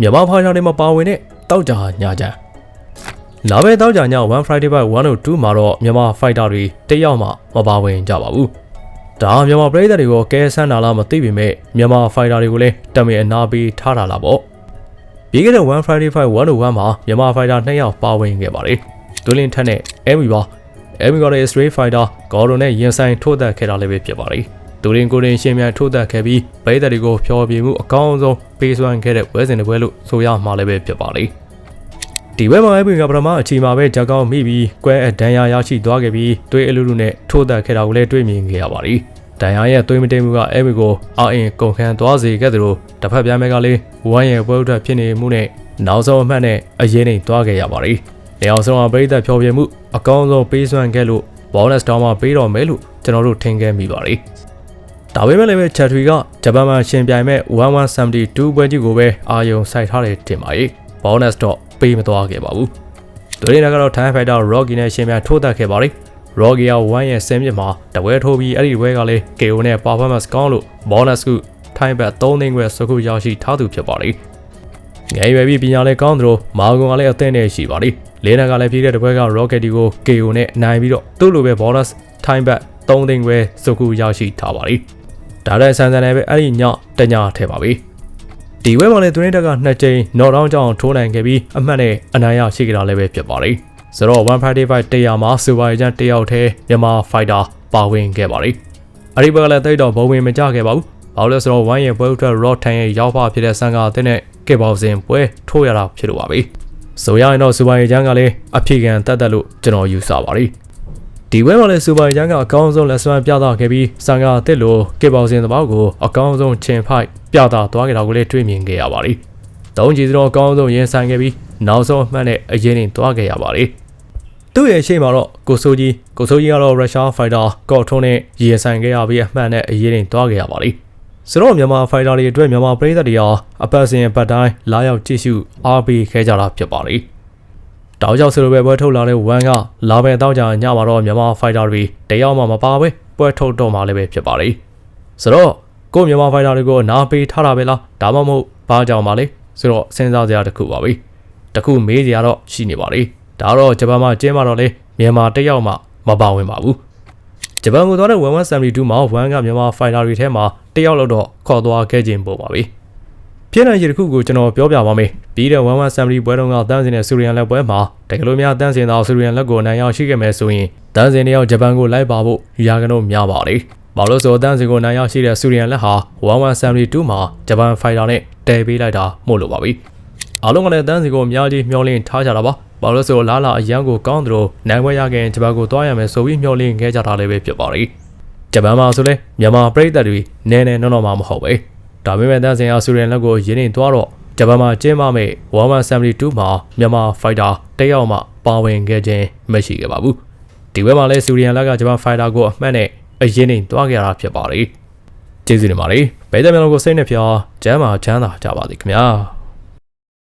မြန်မာဖိုင်တာတွေမှာပါဝင်တဲ့တောက်ကြညာကြလာပဲတောက်ကြညာ1 Friday by 102မှာတော့မြန်မာဖိုက်တာတွေတစ်ယောက်မှမပါဝင်ကြပါဘူးဒါမြန်မာပြည်သက်တွေကိုကဲဆန်းတာလားမသိပေမဲ့မြန်မာဖိုက်တာတွေကိုလည်းတမင်အနာပေးထားတာလားပေါ့ပြီးခဲ့တဲ့1 Friday Fight 101မှာမြန်မာဖိုက်တာ2ယောက်ပါဝင်ခဲ့ပါတယ်ဒူလင်ထက်နဲ့အဲမီပါအဲမီကလည်း Stray Fighter ဂေါ်ဒွန်နဲ့ရင်ဆိုင်ထိုးသက်ခဲ့တာလည်းပဲဖြစ်ပါတယ် ဒူရင်ကိုရင်ရှင်းမြန်ထိုးသက်ခဲ့ပြီးဘိသက်တွေကိုဖျော်ပြမှုအကောင်းဆုံးပေးစွမ်းခဲ့တဲ့ဝဲစဉ်တစ်ပွဲလို့ဆိုရမှာလည်းပဲဖြစ်ပါလိမ့်ဒီဘက်မှာအပင်ကပထမအချိန်မှာပဲဂျက်ကောင်းမိပြီးကွဲအဒန်ယာရရှိသွားခဲ့ပြီးတွေးအလူလူနဲ့ထိုးသက်ခဲ့တာကိုလည်းတွေ့မြင်ခဲ့ရပါလိမ့်ဒန်ယာရဲ့သွေးမတိမ်မှုကအဲမီကိုအာအင်ကုန်ခန်းသွားစေခဲ့သလိုတစ်ဖက်ပြားမဲကလေးဝမ်းရဲ့ပွဲဥထဖြစ်နေမှုနဲ့နောက်ဆုံးအမှတ်နဲ့အရေးနေသွားခဲ့ရပါလိမ့်နေအောင်ဆုံးအပိသက်ဖျော်ပြမှုအကောင်းဆုံးပေးစွမ်းခဲ့လို့ bonus တောင်းမှပေးတော့မယ်လို့ကျွန်တော်တို့ထင်ခဲ့မိပါလိမ့် ဒါပေမဲ့လည်းပဲချက်ထွေကဂျပန်မှာရှင်ပြိုင်မဲ့1172ပွဲကြီးကိုပဲအာယုံစိုက်ထားတယ်တင်ပါရဲ့ bonus တော့ပေးမသွားခဲ့ပါဘူးဒိုရင်းကတော့ Time Fighter Rocky နဲ့ရှင်ပြိုင်ထိုးတက်ခဲ့ပါလိမ့် Rocky က1ရဲ့ဆင်းမြစ်မှာတပွဲထိုးပြီးအဲ့ဒီပွဲကလည်း KO နဲ့ performance ကောင်းလို့ bonus ကု time bet 3သိန်းခွဲစခုရရှိထားသူဖြစ်ပါလိမ့်ငယ်ရွယ်ပြီးပညာလည်းကောင်းသလိုမာဂွန်ကလည်းအသင့်နဲ့ရှိပါလိမ့်လေးနက်ကလည်းပြည့်တဲ့တပွဲက Rocket ကို KO နဲ့နိုင်ပြီးတော့သူ့လိုပဲ bonus time bet 3သိန်းခွဲစခုရရှိထားပါလိမ့် ဒါလည်းဆန်ဆန်လည်းပဲအဲ့ဒီညတညထဲပါပြီဒီဝဲမှာလည်းသူရင်းတက်ကနှစ်ကြိမ် knock down ကြောင်းထိုးနိုင်ခဲ့ပြီးအမှတ်နဲ့အနိုင်ရရှိကြတာလည်းပဲဖြစ်ပါလိမ့်ဆိုတော့1 Friday Fight 100မှာ Super Agent တယောက်တည်းမြန်မာ Fighter ပါဝင်ခဲ့ပါလိမ့်အဲ့ဒီဘက်ကလည်းတိတ်တော့ဘုံဝင်မကြခဲ့ပါဘူးဘာလို့လဲဆိုတော့ဝိုင်းရဲ့ပွဲဥထွက် Raw ထန်ရဲ့ရောက်ဖဖြစ်တဲ့ဆန်ကအသင်းနဲ့ကစ်ဘောက်စင်ပွဲထိုးရတာဖြစ်လို့ပါပဲဆိုရရင်တော့ Super Agent ကလည်းအဖြေခံတတ်တတ်လို့ကျွန်တော်ယူဆပါလိမ့် ဒီဝဲမှာလည်းစူပါရန်ကအကောင်းဆုံးလက်စွမ်းပြသခဲ့ပြီးစံကာအစ်စ်လိုကေပေါစင်သဘောက်ကိုအကောင်းဆုံးချင်ဖိုက်ပြသသွားခဲ့တာကိုလည်းတွေ့မြင်ခဲ့ရပါလိမ့်။သုံးကြည်စတော့အကောင်းဆုံးရင်ဆိုင်ခဲ့ပြီးနောက်ဆုံးအမှတ်နဲ့အရင်ရင်သွားခဲ့ရပါလိမ့်။သူ့ရဲ့ရှေ့မှာတော့ကိုဆိုကြီးကိုဆိုကြီးကတော့ရုရှားဖိုက်တာကော့ထုံးနဲ့ရင်ဆိုင်ခဲ့ရပြီးအမှတ်နဲ့အရင်ရင်သွားခဲ့ရပါလိမ့်။ဆိုတော့မြန်မာဖိုက်တာတွေအတွက်မြန်မာပြည်သက်တွေဟာအပတ်စဉ်ပတ်တိုင်းလာရောက်ကြည့်ရှုအားပေးခဲ့ကြတာဖြစ်ပါလိမ့်။ တောက်ကြောက်ဆိုလိုပဲပွဲထုတ်လာတဲ့ဝမ်ကလာပဲတောက်ကြညမှာတော့မြန်မာဖိုက်တာတွေတယောက်မှမပါပဲပွဲထုတ်တော့မှလည်းပဲဖြစ်ပါလိမ့်။ဆိုတော့ကိုမြန်မာဖိုက်တာတွေကိုနားပေးထားတာပဲလားဒါမှမဟုတ်ဘာကြောင့်ပါလဲဆိုတော့စဉ်းစားစရာတစ်ခုပါပဲ။တစ်ခုမေးစရာတော့ရှိနေပါလိမ့်။ဒါတော့ဂျပန်မှာကျင်းမှာတော့လေမြန်မာတယောက်မှမပါဝင်ပါဘူး။ဂျပန်ကိုသွားတဲ့1172မှာဝမ်ကမြန်မာဖိုင်တာတွေထဲမှာတယောက်လောက်တော့ခေါ်သွားခဲ့ခြင်းပုံပါပဲ။ ပြည်နယ်ကြီးတစ်ခုကိုကျွန်တော်ပြောပြပါမယ်။ပြီးတဲ့1170ပွဲတုန်းကတန်းစင်တဲ့ဆူရီယန်လက်ပွဲမှာတကယ်လို့များတန်းစင်သောဆူရီယန်လက်ကိုနိုင်ရောက်ရှိခဲ့မယ်ဆိုရင်တန်းစင်တယောက်ဂျပန်ကိုလိုက်ပါဖို့ရာဂနုများပါလေ။ဘာလို့ဆိုတန်းစင်ကိုနိုင်ရောက်ရှိတဲ့ဆူရီယန်လက်ဟာ1172မှာဂျပန်ဖိုင်တာနဲ့တဲပေးလိုက်တာမို့လို့ပါပဲ။အားလုံးကလည်းတန်းစင်ကိုအများကြီးမျှော်လင့်ထားကြတာပါ။ဘာလို့ဆိုလာလာအရန်ကိုကောင်းသလိုနိုင်ပွဲရခင်ဂျပန်ကိုသွားရမယ်ဆိုပြီးမျှော်လင့်ခဲ့ကြတာလည်းပဲဖြစ်ပါလေ။ဂျပန်မှာဆိုလဲမြန်မာပြည်သက်တွေနဲနဲနော်နော်မှမဟုတ်ပဲ။ ဒါပေမဲ့တန်းစင်အားဆူရီယန်လက်ကိုရင်းနေသွားတော့ဂျပန်မှာကျင်းပမဲ့1172မှာမြန်မာဖိုက်တာတယောက်မှပါဝင်ခဲ့ခြင်းမရှိခဲ့ပါဘူး။ဒီဘက်မှာလဲဆူရီယန်လက်ကဂျပန်ဖိုက်တာကိုအမှတ်နဲ့အရင်နေသွားကြတာဖြစ်ပါလေ။ကျေးဇူးတင်ပါတယ်။ဗိဒ္ဓမြန်လုံးကိုစိတ်နဲ့ဖျားကျမ်းမာချမ်းသာကြပါစေခင်ဗျာ။